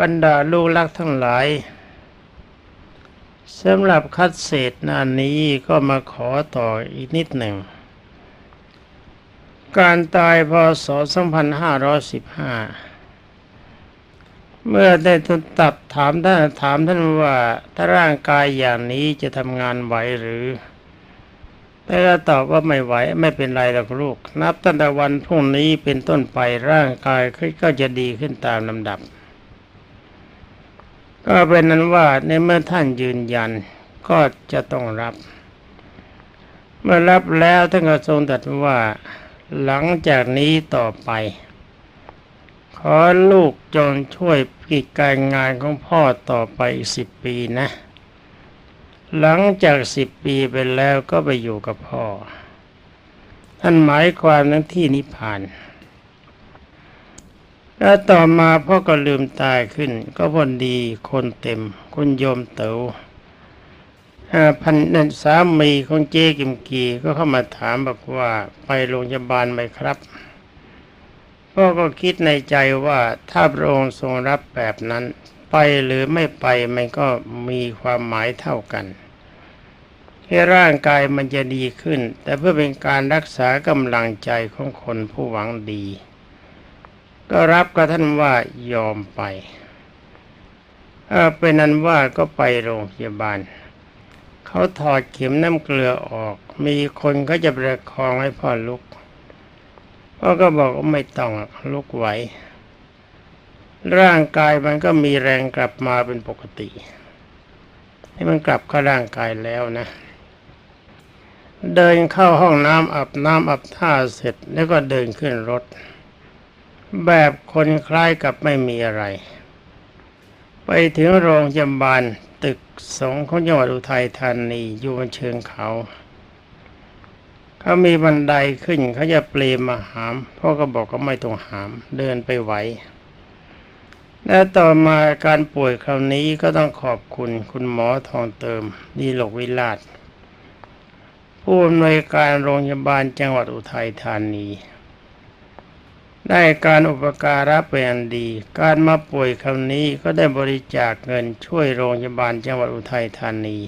บรรดาลูกรักทั้งหลายสำหรับคัดเศษน้านี้ก็มาขอต่ออีกนิดหนึ่ง การตายพศ 2515 เมื่อได้ทุนตับถามท่านถามท่านว่าถ้าร่างกายอย่างนี้จะทำงานไหวหรือแต่ก็ตอบว่าไม่ไหวไม่เป็นไรหรอกลูก นับตั้งแต่วันพรุ่งนี้เป็นต้นไปร่างกายก็จะดีขึ้นตามลำดับ ก็เป็นนั้นว่าในเมื่อท่านยืนยันก็จะต้องรับ เมื่อรับแล้วท่านก็ทรงตรัสว่าหลังจากนี้ต่อไป ขอลูกจงช่วยกิจการงานของพ่อต่อไปอีกสิบปีนะ หลังจากสิบปีไปแล้วก็ไปอยู่กับพ่อ ท่านหมายความนั้นที่นิพพาน แล้วต่อมาพ่อก็ลืมตายขึ้น ก็พอดีคนเต็ม คุณโยมเต๋อพันนันสามีของเจ๊กิมกีก็เข้ามาถามบอกว่าไปโรงพยาบาลไหมครับ พ่อก็คิดในใจว่าถ้าพระองค์ทรงรับแบบนั้น ไปหรือไม่ไปมันก็มีความหมายเท่ากันที่ร่างกายมันจะดีขึ้น แต่เพื่อเป็นการรักษากำลังใจของคนผู้หวังดี ก็รับกับท่านว่ายอมไปเป็นนั้นว่าก็ไปโรงพยาบาล เขาถอดเข็มน้ำเกลือออก มีคนเขาจะประคองให้พ่อลุกพ่อก็บอกว่าไม่ต้องลุกไหว ร่างกายมันก็มีแรงกลับมาเป็นปกติให้มันกลับเข้าร่างกายแล้วนะ เดินเข้าห้องน้ำอาบน้ำอาบท่าเสร็จแล้วก็เดินขึ้นรถ แบบคนคล้ายกับไม่มีอะไร ไปถึงโรงพยาบาลตึกสงฆ์ของจังหวัดอุทัยธานีอยู่บนเชิงเขา เขามีบันไดขึ้นเขาจะเปลมาหามพ่อก็บอกก็ไม่ต้องหาม เดินไปไหว และต่อมาการป่วยคราวนี้ก็ต้องขอบคุณคุณหมอทองเติม ดีหลกวิลาศผู้อำนวยการโรงพยาบาลจังหวัดอุทัยธานี ได้การอุปการะเป็นดี การมาป่วยคราวนี้ก็ได้บริจาคเงินช่วยโรงพยาบาลจังหวัดอุทัยธานี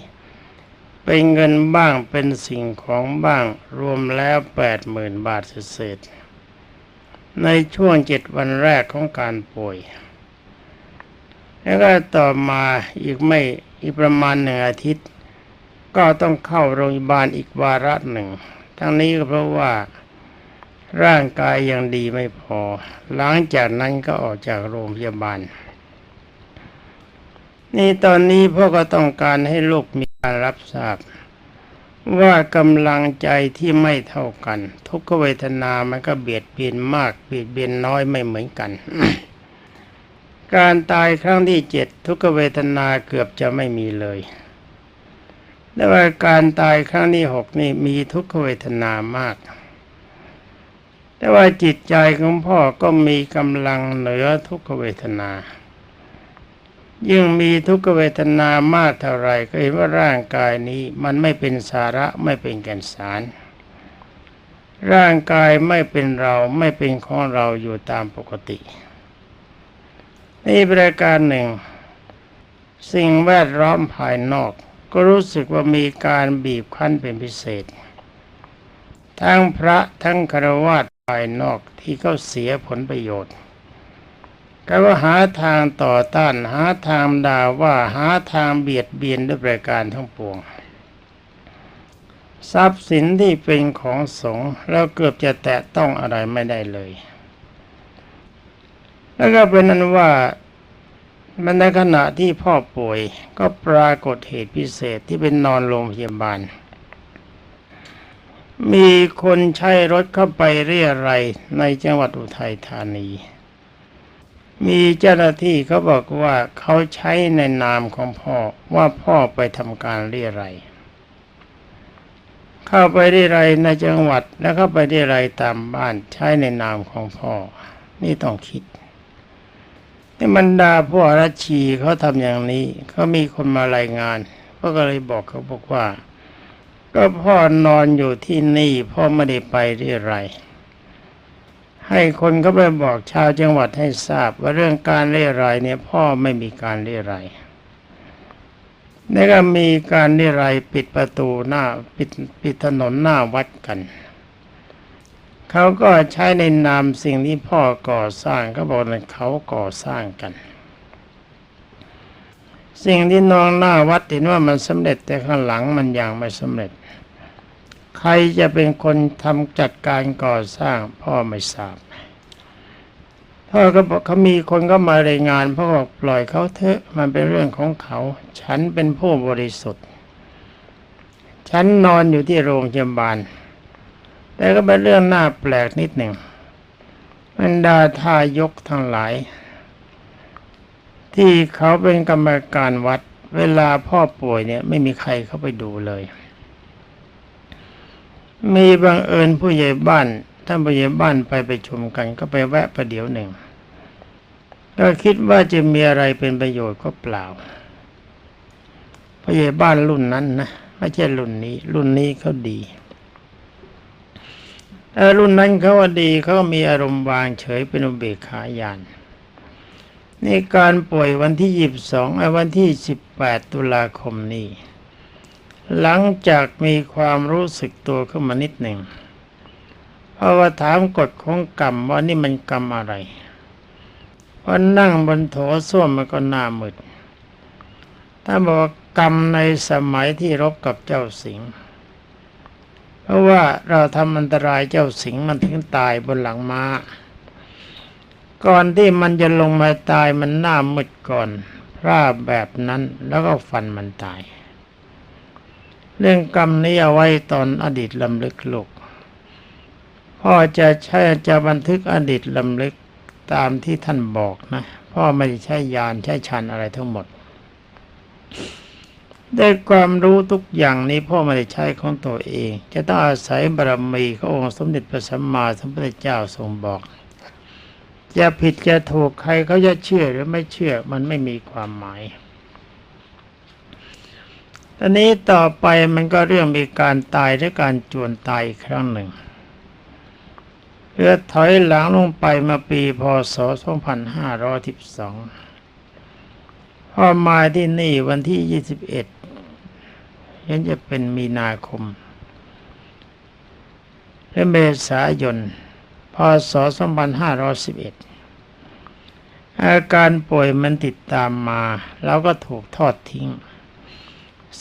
เป็นเงินบ้างเป็นสิ่งของบ้างรวมแล้วแปดหมื่นบาทเศษในช่วงเจ็ดวันแรกของการป่วย แล้วก็ต่อมาอีกไม่อีกประมาณหนึ่งอาทิตย์ ก็ต้องเข้าโรงพยาบาลอีกวาระหนึ่ง ทั้งนี้ก็เพราะว่า ร่างกายยังดีไม่พอ หลังจากนั้นก็ออกจากโรงพยาบาล นี่ตอนนี้พ่อก็ต้องการให้ลูกมีการรับทราบ ว่ากำลังใจที่ไม่เท่ากัน ทุกขเวทนามันก็เบียดเบียนมากเบียดเบียนน้อยไม่เหมือนกัน การตายครั้งที่เจ็ดทุกขเวทนาเกือบจะไม่มีเลย แต่ว่าการตายครั้งที่หกนี่มีทุกขเวทนามาก แต่ว่าจิตใจของพ่อก็มีกำลังเหนือทุกขเวทนา ยิ่งมีทุกขเวทนามากเท่าไรก็เห็นว่าร่างกายนี้มันไม่เป็นสาระไม่เป็นแก่นสาร ร่างกายไม่เป็นเราไม่เป็นของเราอยู่ตามปกติ นี่ประการหนึ่ง สิ่งแวดล้อมภายนอก ก็รู้สึกว่ามีการบีบคั้นเป็นพิเศษทั้งพระทั้งคารวะภายนอกที่เขาเสียผลประโยชน์ก็ว่าหาทางต่อต้าน หาทางด่าว่าหาทางเบียดเบียนด้วยประการทั้งปวง ทรัพย์สินที่เป็นของสงฆ์แล้วเกือบจะแตะต้องอะไรไม่ได้เลย แล้วก็เป็นนั้นว่ามันในขณะที่พ่อป่วยก็ปรากฏเหตุพิเศษที่เป็นนอนโรงพยาบาล มีคนใช้รถเข้าไปเรียอะไรยในจังหวัดอุทัยธานี มีเจ้าหน้าที่เขาบอกว่าเขาใช้ในนามของพ่อว่าพ่อไปทำการเรียอะไรยเข้าไปเรียอะไรยในจังหวัดแล้วเข้าไปเรียอะไรยตามบ้านใช้ในนามของพ่อ นี่ต้องคิดในบรรดาพวกรัชชีเขาทำอย่างนี้เขามีคนมารายงานก็เลยบอกเขาบอกว่า ก็พ่อนอนอยู่ที่นี่พ่อไม่ได้ไปที่ไร ให้คนเขาไปบอกชาวจังหวัดให้ทราบ ว่าเรื่องการเร่ไรยเนี่ยพ่อไม่มีการเร่ไรยนี่ก็มีการเร่ไรยปิดประตูหน้าปิดปิดถนนหน้าวัดกันเขาก็ใช้ในนามสิ่งที่พ่อก่อสร้างก็บอกว่าเขาก่อสร้างกัน สิ่งที่น้องหน้าวัดเห็นว่ามันสำเร็จแต่ข้างหลังมันยังไม่สำเร็จ ใครจะเป็นคนทำจัดการก่อสร้างพ่อไม่ทราบพ่อก็บอกเขามีคนก็มารายงานพ่อบอกปล่อยเขาเถอะมันเป็นเรื่องของเขา ฉันเป็นผู้บริสุทธิ์ ฉันนอนอยู่ที่โรงพยาบาล แต่ก็เป็นเรื่องน่าแปลกนิดหนึ่งบรรดาทายกทั้งหลาย ที่เขาเป็นกรรมการวัด เวลาพ่อป่วยเนี่ย ไม่มีใครเข้าไปดูเลย มีบังเอิญผู้ใหญ่บ้าน ท่านผู้ใหญ่บ้านไปไปชมกัน ก็ไปแวะประเดี๋ยวหนึ่ง ก็คิดว่าจะมีอะไรเป็นประโยชน์ก็เปล่าผู้ใหญ่บ้านรุ่นนั้นนะไม่ใช่รุ่นนี้ รุ่นนี้เขาดีเออรุ่นนั้นเขาว่าดีเขาก็มีอารมณ์วางเฉยเป็นอุเบกขาญาณนี่การป่วยวันที่ยีิบสองวันที่สิบแปดตุลาคมนี้ หลังจากมีความรู้สึกตัวขึ้นมานิดหนึ่งเพราะว่าถามกฎของกรรมว่านี่มันกรรมอะไรพอนั่งบนโถส้วมมันก็หน้ามืดถ้าบอกว่ากรรมในสมัยที่รบกับเจ้าสิงห์เพราะว่าเราทำอันตรายเจ้าสิงห์มันถึงตายบนหลังม้า ก่อนที่มันจะลงมาตายมันหน้ามืดก่อนพร่าแบบนั้นแล้วก็ฟันมันตาย เรื่องกรรมนี้เอาไว้ตอนอดีตลำลึกลูกพ่อจะใช้จะบันทึกอดีตลำลึกตามที่ท่านบอกนะพ่อไม่ใช้ยานใช้ชันอะไรทั้งหมด ได้ความรู้ทุกอย่างนี้พ่อไม่ได้ใช้ของตัวเอง จะต้องอาศัยบารมีขององค์สมเด็จพระสัมมาสัมพุทธเจ้าทรงบอกจะผิดจะถูกใครเขาจะเชื่อหรือไม่เชื่อมันไม่มีความหมาย ตอนนี้ต่อไปมันก็เรื่องมีการตายและการจวนตายอีกครั้งหนึ่งเพื่อถอยหลังลงไปมาปีพศ 2512พอมาที่นี่วันที่ 21ยังจะเป็นมีนาคมและเมษายน พศ 2511 อาการป่วยมันติดตามมา แล้วก็ถูกทอดทิ้ง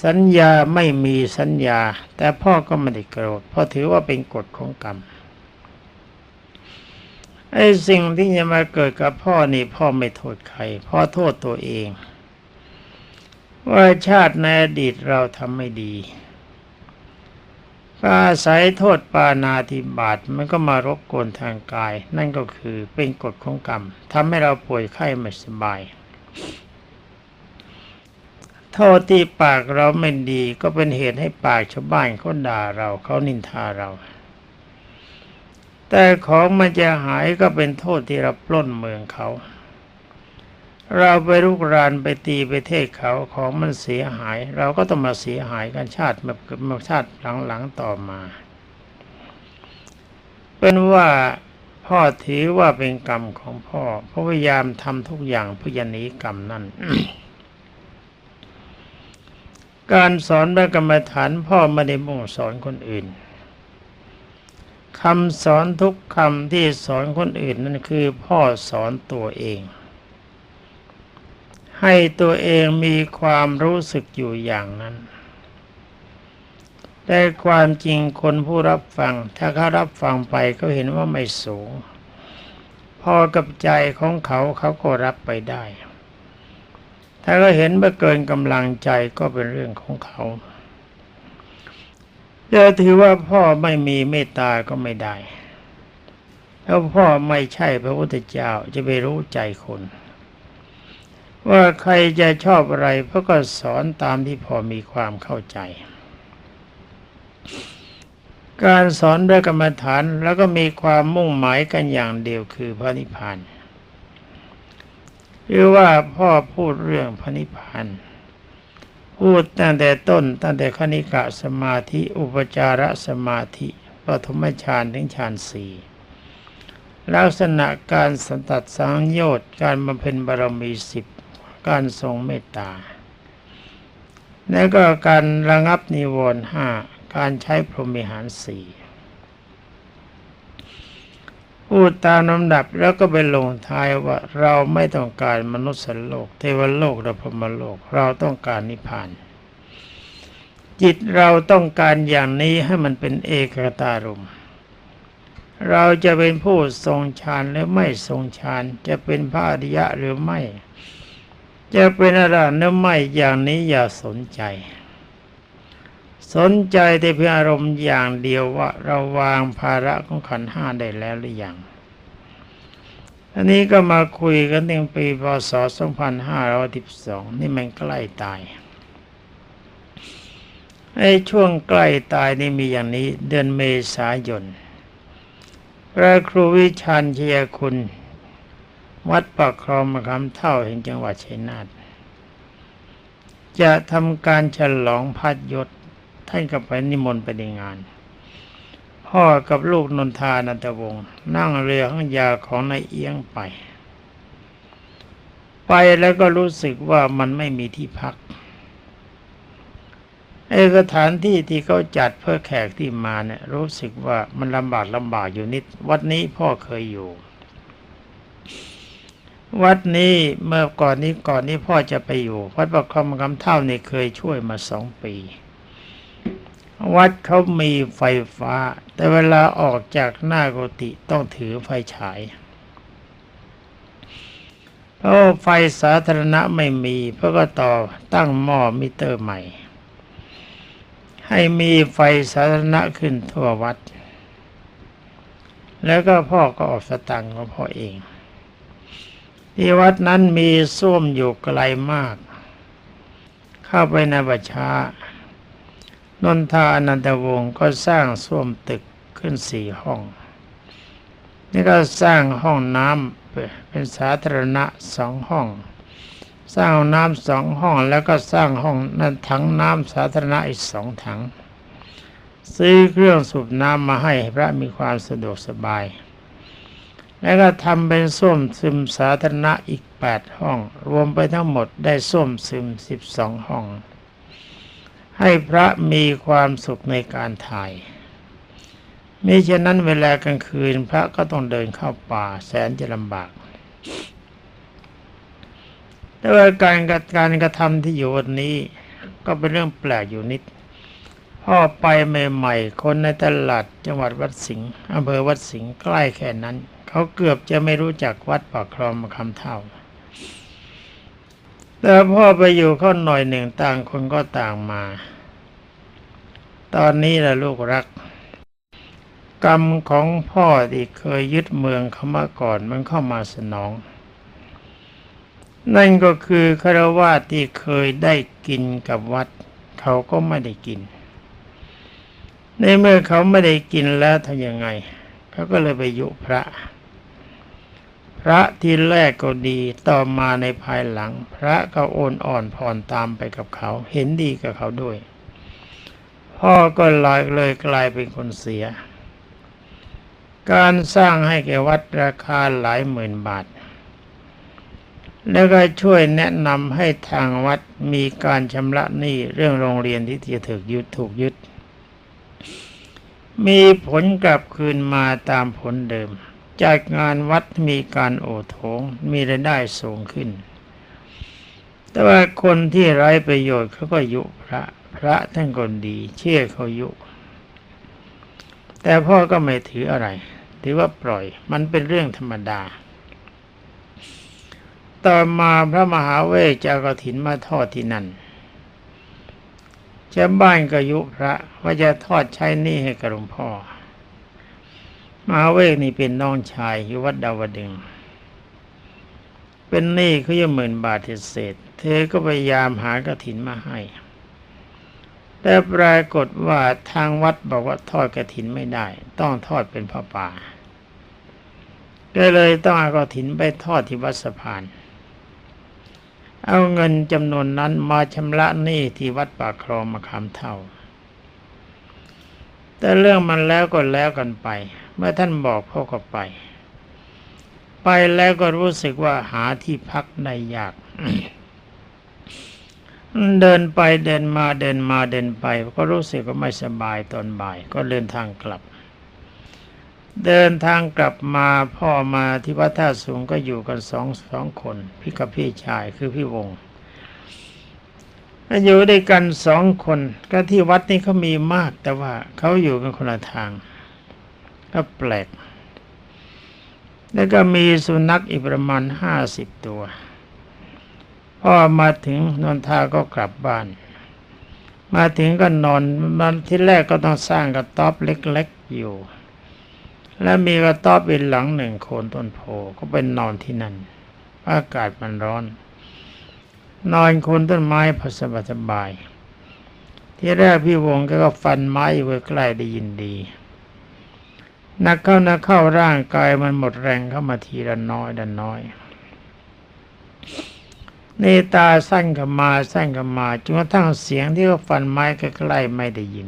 สัญญาไม่มีสัญญา แต่พ่อก็ไม่ได้โกรธเพราะถือว่าเป็นกฎของกรรมไอ้สิ่งที่จะมาเกิดกับพ่อนี่พ่อไม่โทษใคร พ่อโทษตัวเอง ว่าชาติในอดีตเราทำไม่ดีก็อาศัยโทษปานาธิบาตมันก็มารบกวนทางกาย นั่นก็คือเป็นกฎของกรรมทำให้เราป่วยไข้ไม่สบาย โทษที่ปากเราไม่ดีก็เป็นเหตุให้ปากชาวบ้านเขาด่าเราเขานินทาเรา แต่ของมันจะหายก็เป็นโทษที่เราปล้นเมืองเขา เราไปลุกรานไปตีไปเทศเขาของมันเสียหาย เราก็ต้องมาเสียหายกันชาติมาชาติหลังๆต่อมา เป็นว่าพ่อถือว่าเป็นกรรมของพ่อพยายามทำทุกอย่างเพื่อจะหนีกรรมนั่น การสอนพระกรรมฐานพ่อไม่ได้มุ่งสอนคนอื่นคำสอนทุกคำที่สอนคนอื่นนั่นคือพ่อสอนตัวเอง ให้ตัวเองมีความรู้สึกอยู่อย่างนั้น แต่ความจริงคนผู้รับฟัง ถ้าเขารับฟังไปเขาเห็นว่าไม่สูง พอกับใจของเขาเขาก็รับไปได้ ถ้าก็เห็นว่าเกินกำลังใจก็เป็นเรื่องของเขาจะถือว่าพ่อไม่มีเมตตาก็ไม่ได้เพราะพ่อไม่ใช่พระพุทธเจ้าจะไปรู้ใจคน ว่าใครจะชอบอะไรพ่อก็สอนตามที่พอมีความเข้าใจ การสอนด้วยกรรมฐานแล้วก็มีความมุ่งหมายกันอย่างเดียวคือพระนิพพาน หรือว่าพ่อพูดเรื่องพระนิพพานพูดตั้งแต่ต้นตั้งแต่คณิกะสมาธิอุปจารสมาธิปฐมฌานถึงฌานสี่ลักษณะการสันตัดสังโยชน์การบำเพ็ญบารมีสิบการทรงเมตตา แล้วก็การระงับนิวรณ์ห้าการใช้พรหมิหารสี่ พูดตามลำดับแล้วก็ไปลงท้ายว่าเราไม่ต้องการมนุษย์โลก เทวโลกและพรมโลก เราต้องการนิพพาน จิตเราต้องการอย่างนี้ให้มันเป็นเอกตารมเราจะเป็นผู้ทรงฌานหรือไม่ทรงฌานจะเป็นพระอริยะหรือไม่ จะเป็นอรหันต์หรือไม่อย่างนี้อย่าสนใจ สนใจแต่เพียงอารมณ์อย่างเดียวว่าเราวางภาระของขันห้าได้แล้วหรือยังอันนี้ก็มาคุยกันถึงปีพศ 2512 นี่มันใกล้ตายไอ้ช่วงใกล้ตายนี่มีอย่างนี้เดือนเมษายน พระครูวิชาญเชียคุณ วัดปากคลองมะขามเท่าแห่งจังหวัดชัยนาทจะทำการฉลองพัดยศ ท่านก็ไปนิมนต์ไปในงาน พ่อกับลูกนนทานันตวงศ์นั่งเรือข้างยาของนายเอียงไป ไปแล้วก็รู้สึกว่ามันไม่มีที่พักไอ้สถานที่ที่เขาจัดเพื่อแขกที่มาเนี่ยรู้สึกว่ามันลำบากลำบากอยู่นิด วัดนี้พ่อเคยอยู่ วัดนี้เมื่อก่อนนี้ก่อนนี้พ่อจะไปอยู่ วัดประคอมคำเท่านี่เคยช่วยมาสองปี วัดเขามีไฟฟ้า แต่เวลาออกจากหน้ากุฏิต้องถือไฟฉายเพราะไฟสาธารณะไม่มีเพราะก็ต่อตั้งหม้อมิเตอร์ใหม่ ให้มีไฟสาธารณะขึ้นทั่ววัด แล้วก็พ่อก็ออกสตังค์ของพ่อเอง ที่วัดนั้นมีส้วมอยู่ไกลมาก เข้าไปในบัชชา นนทาอนันตวงศ์ก็สร้างส้วมตึกขึ้นสี่ห้อง นี่ก็สร้างห้องน้ำเป็นสาธารณะสองห้อง สร้างน้ำสองห้องแล้วก็สร้างห้องนั้นถังน้ำสาธารณะอีกสองถัง ซื้อเครื่องสูบน้ำมาให้พระมีความสะดวกสบาย แล้วก็ทำเป็นส้วมซึมสาธารณะอีกแปดห้อง รวมไปทั้งหมดได้ส้วมซึมสิบสองห้อง ให้พระมีความสุขในการถ่ายมิฉะนั้นเวลากลางคืนพระก็ต้องเดินเข้าป่าแสนจะลำบากแต่ว่าการการกระทำที่อยู่วันนี้ ก็เป็นเรื่องแปลกอยู่นิด พ่อไปใหม่ๆ คนในตลาดจังหวัดวัดสิงห์อำเภอวัดสิงห์ใกล้แค่นั้น เขาเกือบจะไม่รู้จักวัดปากคลองมาคำเท่า แต่พ่อไปอยู่เขาหน่อยหนึ่งต่างคนก็ต่างมา ตอนนี้แหละลูกรัก กรรมของพ่อที่เคยยึดเมืองเขามาก่อนมันเข้ามาสนอง นั่นก็คือคารวะที่เคยได้กินกับวัด เขาก็ไม่ได้กิน ในเมื่อเขาไม่ได้กินแล้วทำยังไง เขาก็เลยไปยุพระ พระที่แรกก็ดีต่อมาในภายหลัง พระก็โอนอ่อนผ่อนตามไปกับเขา เห็นดีกับเขาด้วย พ่อก็ลอยเลยกลายเป็นคนเสีย การสร้างให้แก่วัดราคาหลายหมื่นบาท แล้วก็ช่วยแนะนำให้ทางวัดมีการชำระหนี้เรื่องโรงเรียนที่จะถูกยึดถูกยึด มีผลกลับคืนมาตามผลเดิม จากงานวัดมีการโอโงมีรายได้สูงขึ้น แต่ว่าคนที่ไร้ประโยชน์เขาก็ยุพระพระท่านคนดี เชื่อเขายุ แต่พ่อก็ไม่ถืออะไร ถือว่าปล่อย มันเป็นเรื่องธรรมดา ต่อมาพระมหาเวกจะกถินมาทอดที่นั่นชาวบ้านก็ยุพระว่าจะทอดใช้นี้ให้กับหลวงพ่อ มหาเวกนี่เป็นน้องชายอยู่วัดดาวดึง เป็นหนี้เขาอยู่หมื่นบาทเศษ เธอก็พยายามหากระถินมาให้ แต่ปรากฏว่าทางวัดบอกว่าทอดกระถินไม่ได้ ต้องทอดเป็นผ้าป่า ก็เลยต้องเอากระถินไปทอดที่วัดสะพาน เอาเงินจำนวนนั้นมาชำระหนี้ที่วัดป่าคลองมาคำเท่า แต่เรื่องมันแล้วก็แล้วกันไป เมื่อท่านบอกพ่อก็ไป ไปแล้วก็รู้สึกว่าหาที่พักได้ยาก เดินไปเดินมาเดินมาเดินไป ก็รู้สึกว่าไม่สบายตอนบ่าย ก็เดินทางกลับ เดินทางกลับมาพ่อมาที่วัดท่าสูงก็อยู่กันสองสองคน พี่กับพี่ชายคือพี่วงอยู่ด้วยกันสองคนก็ที่วัดนี้เขามีมากแต่ว่าเขาอยู่กันคนละทาง ก็แปลก แล้วก็มีสุนัขอีกประมาณห้าสิบตัวพ่อมาถึงนนทาก็กลับบ้าน มาถึงก็นอนมันที่แรกก็ต้องสร้างกระต๊อบเล็กๆอยู่ แล้วมีกระต๊อบเป็นหลังหนึ่งโคนต้นโพก็เป็นนอนที่นั่นอากาศมันร้อน นอนโคนต้นไม้พอสบายสบายที่แรกพี่วงก็ฟันไม้อยู่ใกล้ได้ยินดี นักเข้านักเข้าร่างกายมันหมดแรงเข้ามาทีละน้อยละน้อยเนตาสั้นกับมาสั้นกับมาจนกระทั่งเสียงที่เขาฟันไม้ใกล้ๆไม่ได้ยิน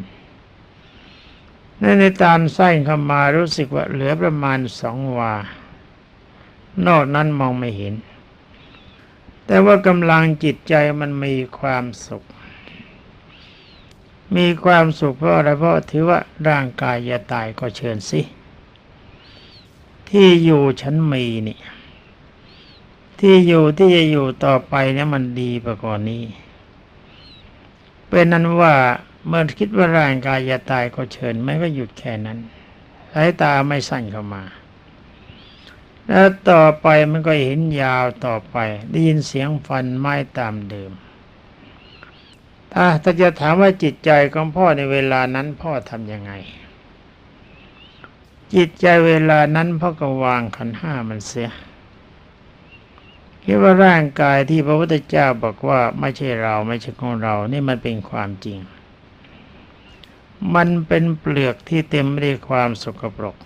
ในในตาสั้นเข้ามารู้สึกว่าเหลือประมาณสองวา นอกนั้นมองไม่เห็น แต่ว่ากำลังจิตใจมันมีความสุข มีความสุขเพราะอะไรเพราะถือว่าร่างกายจะตายก็เชิญสิ ที่อยู่ฉันมีนี่ ที่อยู่ที่จะอยู่ต่อไปเนี่ยมันดีไปก่อนนี้เป็นนั้นว่าเมื่อคิดว่าร่างกายจะตายก็เชิญไม่ก็หยุดแค่นั้นสายตาไม่สั้นเข้ามา แล้วต่อไปมันก็เห็นยาวต่อไป ได้ยินเสียงฟันไม้ตามเดิมถ้าจะถามว่าจิตใจของพ่อในเวลานั้นพ่อทำยังไง จิตใจเวลานั้นพ่อก็วางขันห้ามันเสียคิดว่าร่างกายที่พระพุทธเจ้าบอกว่าไม่ใช่เราไม่ใช่ของเรา นี่มันเป็นความจริง มันเป็นเปลือกที่เต็มไปด้วยความสกปรก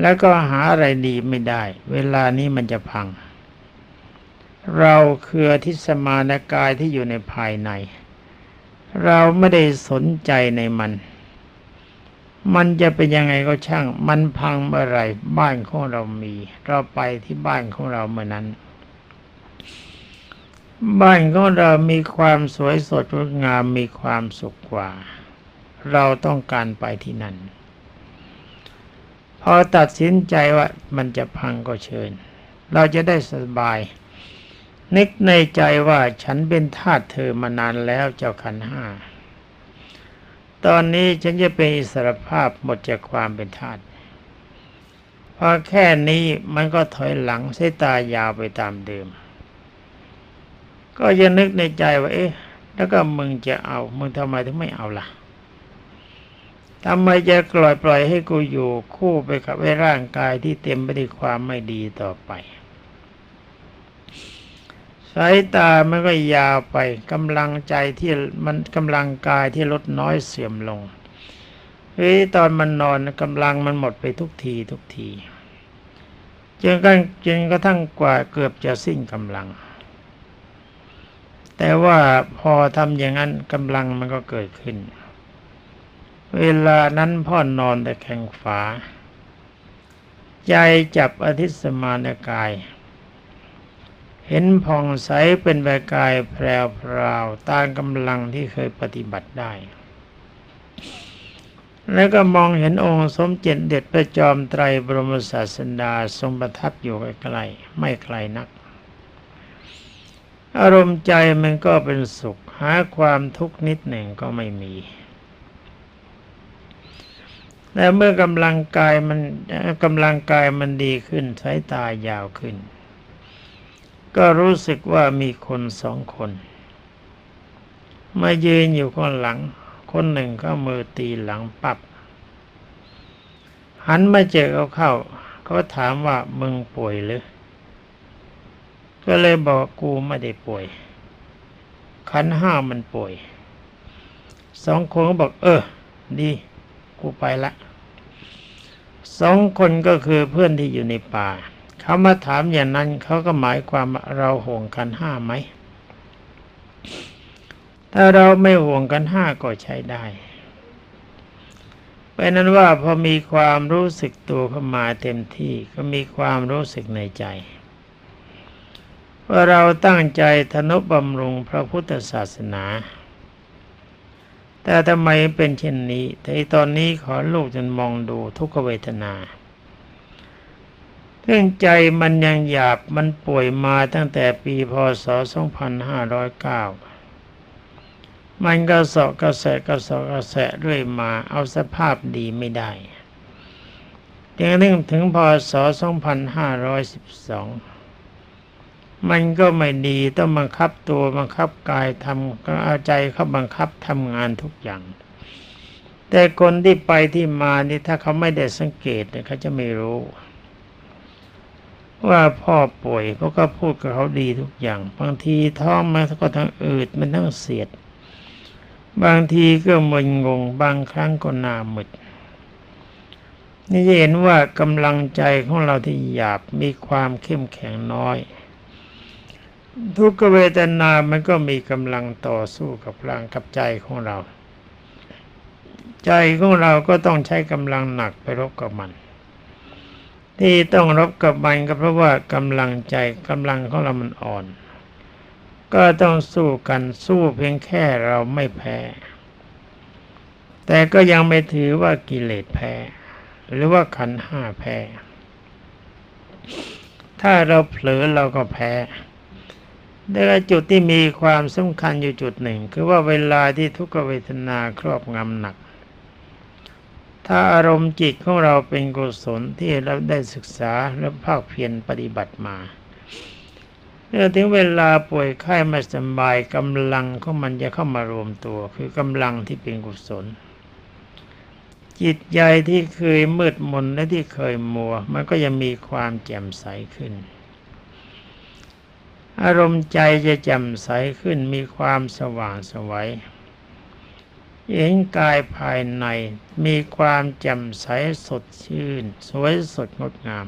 แล้วก็หาอะไรดีไม่ได้ เวลานี้มันจะพัง เราคือทิสมานกายที่อยู่ในภายใน เราไม่ได้สนใจในมัน มันจะเป็นยังไงก็ช่าง มันพังเมื่อไรบ้านของเรามี เราไปที่บ้านของเราเมื่อนั้น บ้านของเรามีความสวยสดงดงามมีความสุขกว่า เราต้องการไปที่นั่น พอตัดสินใจว่ามันจะพังก็เชิญ เราจะได้สบาย นึกในใจว่าฉันเป็นทาสเธอมานานแล้วเจ้าขันห้า ตอนนี้ฉันจะเป็นอิสรภาพหมดจากความเป็นทาสพอแค่นี้มันก็ถอยหลังใช้ตายาวไปตามเดิม ก็ยังนึกในใจว่า เอ๊ะ แล้วก็มึงจะเอา มึงทำไมถึงไม่เอาล่ะทำไมจะปล่อยปล่อยให้กูอยู่คู่ไปกับไอ้ร่างกายที่เต็มไปด้วยความไม่ดีต่อไปายตามันก็ยาวไปกำลังใจที่มันกำลังกายที่ลดน้อยเสื่อมลงเฮ้ยตอนมันนอนกำลังมันหมดไปทุกทีทุกทีจนกันจนกระทั่งกว่าเกือบจะสิ้นกำลัง แต่ว่าพอทำอย่างนั้นกำลังมันก็เกิดขึ้น เวลานั้นพ่อนอนแต่แข้งฝา ใจจับอธิสมานกาย เห็นผ่องใสเป็นใบกายแพรวพราวตามกำลังที่เคยปฏิบัติได้ แล้วก็มองเห็นองค์สมเจ็จเด็ดพระจอมไตรบรมศาสดาทรงประทับอยู่ใกลๆไม่ไกลนัก อารมณ์ใจมันก็เป็นสุข หาความทุกข์นิดหนึ่งก็ไม่มีและเมื่อกำลังกายมันกำลังกายมันดีขึ้นสายตายาวขึ้น ก็รู้สึกว่ามีคนสองคน มายืนอยู่ข้างหลัง คนหนึ่งก็มือตีหลังปับหันมาเจอเขาเข้า เขาถามว่ามึงป่วยหรือ ก็เลยบอกกูไม่ได้ป่วย ขันห้ามันป่วย สองคนก็บอก เออ ดี กูไปละ สองคนก็คือเพื่อนที่อยู่ในป่า เขามาถามอย่างนั้นเขาก็หมายความเราห่วงกันห้าไหมถ้าเราไม่ห่วงกันห้าก็ใช้ได้เป็นนั้นว่าพอมีความรู้สึกตัวเข้ามาเต็มที่ก็มีความรู้สึกในใจ ว่าเราตั้งใจทนุบำรุงพระพุทธศาสนา แต่ทำไมเป็นเช่นนี้แต่ตอนนี้ขอลูกจนมองดูทุกขเวทนา เรื่องใจมันยังหยาบมันป่วยมาตั้งแต่ปีพศ 2509 มันก็สาะกระแสกระสาะกระแสเรื่อยมาเอาสภาพดีไม่ได้จนกระทั่งถึงพศ 2512 มันก็ไม่ดีต้องบังคับตัวบังคับกายทำก็เอาใจเขาบังคับทำงานทุกอย่าง แต่คนที่ไปที่มานี่ถ้าเขาไม่ได้สังเกตเขาจะไม่รู้ ว่าพ่อป่วยเขาก็พูดกับเขาดีทุกอย่างบางทีท้องมันก็ทั้งอืดมันทั้งเสียด บางทีก็มึนงงบางครั้งก็หน้ามึดนี่จะเห็นว่ากำลังใจของเราที่หยาบมีความเข้มแข็งน้อย ทุกเวทนามันก็มีกำลังต่อสู้กับพลังกับใจของเรา ใจของเราก็ต้องใช้กำลังหนักไปรบกับมัน ที่ต้องรบกับมันก็เพราะว่ากำลังใจกำลังของเรามันอ่อน ก็ต้องสู้กันสู้เพียงแค่เราไม่แพ้ แต่ก็ยังไม่ถือว่ากิเลสแพ้ หรือว่าขันห้าแพ้ ถ้าเราเผลอเราก็แพ้แต่จุดที่มีความสำคัญอยู่จุดหนึ่ง คือว่าเวลาที่ทุกขเวทนาครอบงำหนัก ถ้าอารมณ์จิตของเราเป็นกุศลที่เราได้ศึกษาและภาคเพียรปฏิบัติมาเมื่อถึงเวลาป่วยไข้ไม่สบายกำลังของมันจะเข้ามารวมตัว คือกำลังที่เป็นกุศล จิตใจที่เคยมืดมนและที่เคยมัว มันก็ยังมีความแจ่มใสขึ้น อารมณ์ใจจะแจ่มใสขึ้นมีความสว่างสวัย เห็นกายภายในมีความแจ่มใสสดชื่น สวยสดงดงาม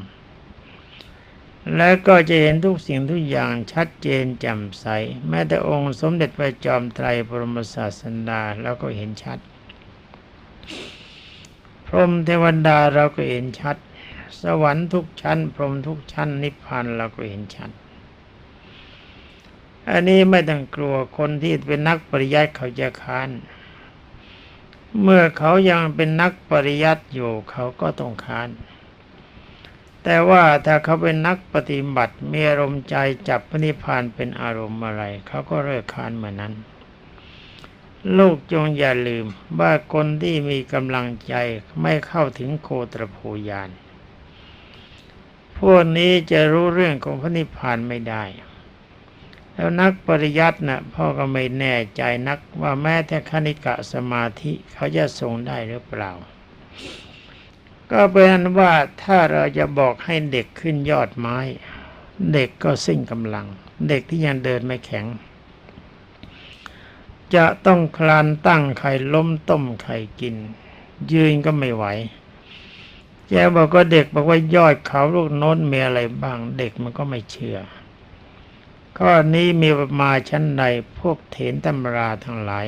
และก็จะเห็นทุกสิ่งทุกอย่างชัดเจนแจ่มใส แม้แต่องค์สมเด็จพระจอมไตรบรมศาสดาแล้วก็เห็นชัด พรหมเทวดาเราก็เห็นชัด สวรรค์ทุกชั้น พรหมทุกชั้นนิพพานเราก็เห็นชัดอันนี้ไม่ต้องกลัวคนที่เป็นนักปริยัติเขาจะค้าน เมื่อเขายังเป็นนักปริยัติอยู่เขาก็ต้องค้าน แต่ว่าถ้าเขาเป็นนักปฏิบัติมีอารมณ์ใจจับพระนิพพานเป็นอารมณ์อะไร เขาก็เลิกค้านเหมือนนั้น ลูกจงอย่าลืมว่าคนที่มีกำลังใจไม่เข้าถึงโคตรภูยานพวกนี้จะรู้เรื่องของพระนิพพานไม่ได้ แล้วนักปริยัตินะ่ะพ่อก็ไม่แน่ใจนักว่าแม้แต่คณิกะสมาธิเขาจะทรงได้หรือเปล่า ก็เป็นนว่าถ้าเราจะบอกให้เด็กขึ้นยอดไม้ เด็กก็สิ้นกำลัง เด็กที่ยังเดินไม่แข็ง จะต้องคลานตั้งไข่ล้มต้มไข่กิน ยืนก็ไม่ไหวแกบอกก็เด็กบอกว่ายอดเขาลูกโน้นมีอะไรบ้าง เด็กมันก็ไม่เชื่อ ข้อนี้มีมาชั้นใดพวกเถนตำราทั้งหลาย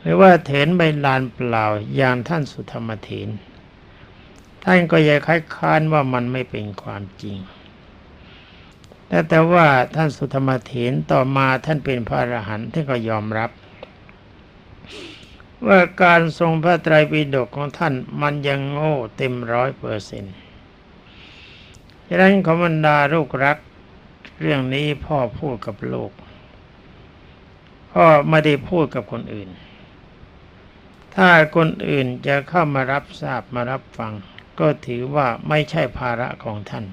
หรือว่าเถนใบลานเปล่าอย่างท่านสุธรรมเถนท่านก็ยังคัดค้านว่ามันไม่เป็นความจริง แต่แต่ว่าท่านสุธรรมเถนต่อมาท่านเป็นพระอรหันต์ท่านก็ยอมรับ ว่าการทรงพระไตรปิฎกของท่านมันยังโง่เต็มร้อยเปอร์เซ็นต์ฉะนั้นขอบรรดาลูกรัก เรื่องนี้พ่อพูดกับโลกพ่อไม่ได้พูดกับคนอื่น ถ้าคนอื่นจะเข้ามารับทราบมารับฟัง ก็ถือว่าไม่ใช่ภาระของท่าน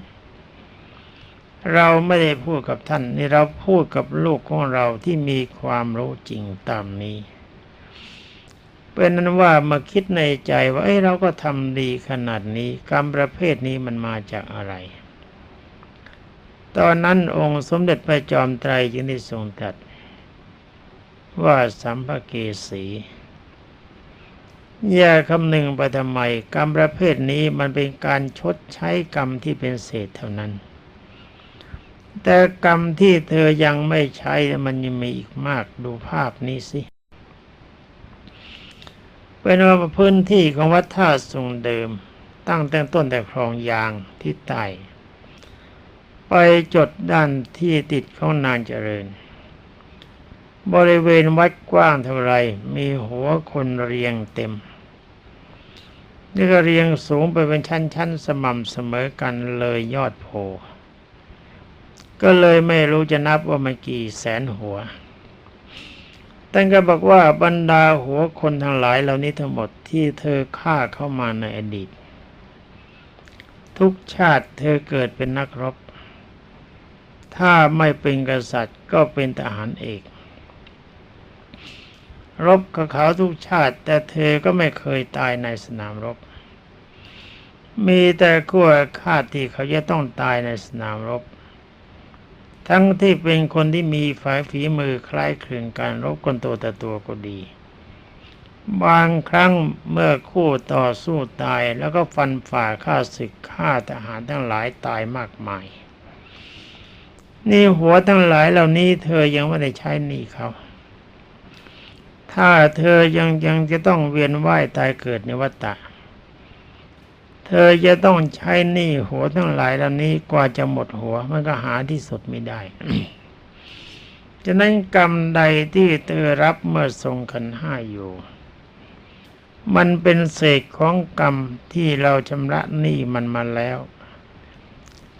เราไม่ได้พูดกับท่าน นี่เราพูดกับลูกของเราที่มีความรู้จริงตามนี้เป็นนั้นว่ามาคิดในใจว่าเอ้เราก็ทำดีขนาดนี้ กรรมประเภทนี้มันมาจากอะไร ตอนนั้นองค์สมเด็จพระจอมไตรจึงได้ทรงตรัสว่าสัมภเกสีอย่าคำหนึ่งไปทำไมกรรมประเภทนี้มันเป็นการชดใช้กรรมที่เป็นเศษเท่านั้น แต่กรรมที่เธอยังไม่ใช้มันยังมีอีกมากดูภาพนี้สิเเป็นว่าพื้นที่ของวัดท่าสุงเดิม ตั้งแต่ต้นแต่คลองยางที่ใต้ ไปจดด้านที่ติดของนางเจริญ บริเวณวัดกว้างเท่าไรมีหัวคนเรียงเต็ม นี่ก็เรียงสูงไปเป็นชั้นๆ สม่ำเสมอกันเลยยอดโพ ก็เลยไม่รู้จะนับว่ามันกี่แสนหัวท่านก็บอกว่าบรรดาหัวคนทั้งหลายเหล่านี้ทั้งหมดที่เธอฆ่าเข้ามาในอดีต ทุกชาติเธอเกิดเป็นนักรบ ถ้าไม่เป็นกษัตริย์ก็เป็นทหารเอก รบกับเขาทุกชาติ แต่เธอก็ไม่เคยตายในสนามรบ มีแต่ขั้วฆาที่เขาจะต้องตายในสนามรบ ทั้งที่เป็นคนที่มีฝ่ายฝีมือคล้ายคลึงการรบกันตัวแต่ตัวก็ดี บางครั้งเมื่อคู่ต่อสู้ตายแล้วก็ฟันฝ่าฆ่าศึกฆ่าทหารทั้งหลายตายมากมาย นี่หัวทั้งหลายเหล่านี้เธอยังไม่ได้ใช้หนี้เขา ถ้าเธอยังยังจะต้องเวียนว่ายตายเกิดในวัฏฏะเธอจะต้องใช้หนี้หัวทั้งหลายเหล่านี้กว่าจะหมดหัว มันก็หาที่สุดไม่ได้ฉะนั้นกรรมใดที่เธอรับเมื่อทรงขันห้าอยู่ มันเป็นเศษของกรรมที่เราชำระหนี้มันมาแล้ว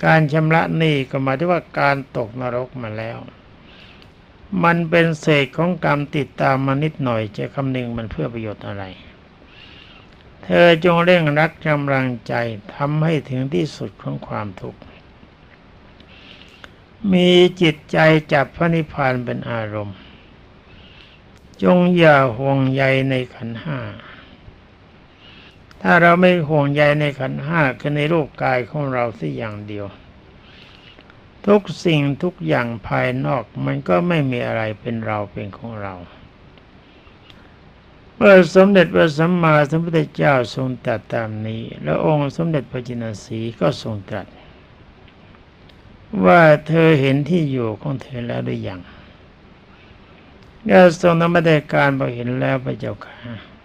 การชำระหนี้ก็หมายถึงว่าการตกนรกมาแล้ว มันเป็นเศษของกรรมติดตามมานิดหน่อยจะคำนึงมันเพื่อประโยชน์อะไร เธอจงเร่งรักกำลังใจทำให้ถึงที่สุดของความทุกข์ มีจิตใจจับพระนิพพานเป็นอารมณ์ จงอย่าห่วงใยในขันห้า ถ้าเราไม่ห่วงใยในขันห้าคือในรูปกายของเราสิอย่างเดียว ทุกสิ่งทุกอย่างภายนอกมันก็ไม่มีอะไรเป็นเราเป็นของเราเมื่อสมเด็จพระสัมมาสัมพุทธเจ้าทรงตรัสตามนี้ แล้วองค์สมเด็จพระจินสีก็ทรงตรัส ว่าเธอเห็นที่อยู่ของเธอแล้วหรือยังก็ทรงนมัตการบอกเห็นแล้วพระเจ้าค่ะ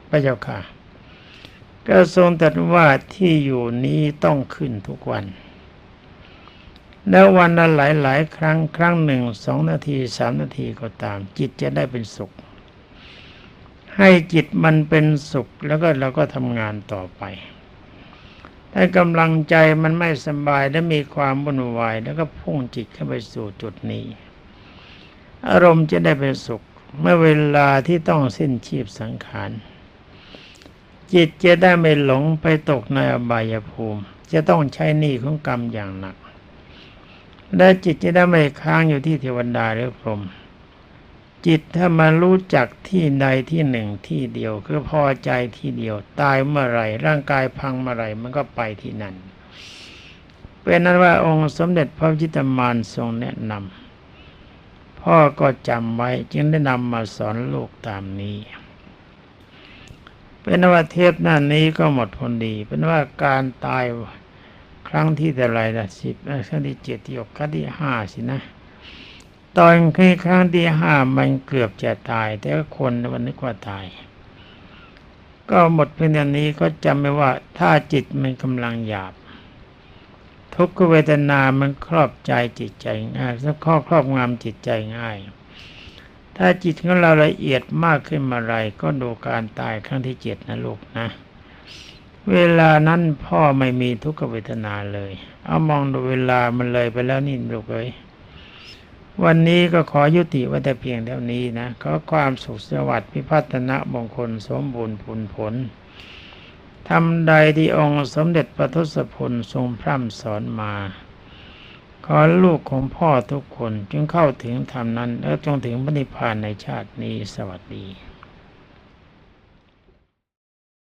พระเจ้าค่ะ ก็ทรงตรัสว่าที่อยู่นี้ต้องขึ้นทุกวัน แล้ววันละหลายหลายๆครั้งครั้งหนึ่งสองนาทีสามนาทีก็ตาม จิตจะได้เป็นสุข ให้จิตมันเป็นสุขแล้วก็เราก็ทำงานต่อไปถ้ากำลังใจมันไม่สบายและมีความวุ่นวายแล้วก็พุ่งจิตเข้าไปสู่จุดนี้ อารมณ์จะได้เป็นสุข เมื่อเวลาที่ต้องสิ้นชีพสังขาร จิตจะได้ไม่หลงไปตกในอบายภูมิ จะต้องใช้หนี้ของกรรมอย่างหนัก และจิตจะได้ไม่ค้างอยู่ที่เทวดาหรือพรหมจิตถ้ามันรู้จักที่ใดที่หนึ่งที่เดียว คือพอใจที่เดียว ตายเมื่อไหร่ ร่างกายพังเมื่อไหร่ มันก็ไปที่นั่นเป็นนั้นว่าองค์สมเด็จพระจิตรมานทรงแนะนำพ่อก็จำไว้จึงได้นำมาสอนลูกตามนี้ เป็นว่าเทปหน้านี้ก็หมดพอดี เป็นว่าการตายครั้งที่แต่ไรนะสิบครั้งที่เจ็ดที่หกครั้งที่ห้าสินะ ตอนครั้งที่ห้ามันเกือบจะตาย แต่ก็คนวันนึกว่าตาย ก็หมดเพียงเท่านี้ก็จำไว้ว่าถ้าจิตมันกำลังหยาบ ทุกขเวทนามันครอบใจจิตใจง่ายแล้วครอครอบงำจิตใจง่าย ถ้าจิตของเราละเอียดมากขึ้นมาไรก็ดูการตายครั้งที่เจ็ดนะลูกนะ เวลานั้นพ่อไม่มีทุกขเวทนาเลย เอามองดูเวลามันเลยไปแล้วนี่ลูกเอ้ยวันนี้ก็ขอยุติไว้แต่เพียงเท่านี้นะ ขอความสุขสวัสดิ์พิพัฒนะมงคลสมบูรณ์ผลผลทำใดที่องค์สมเด็จพระทศพลทรงพร่ำสอนมา ขอลูกของพ่อทุกคนจึงเข้าถึงธรรมนั้น และจงถึงพระนิพพานในชาตินี้สวัสดี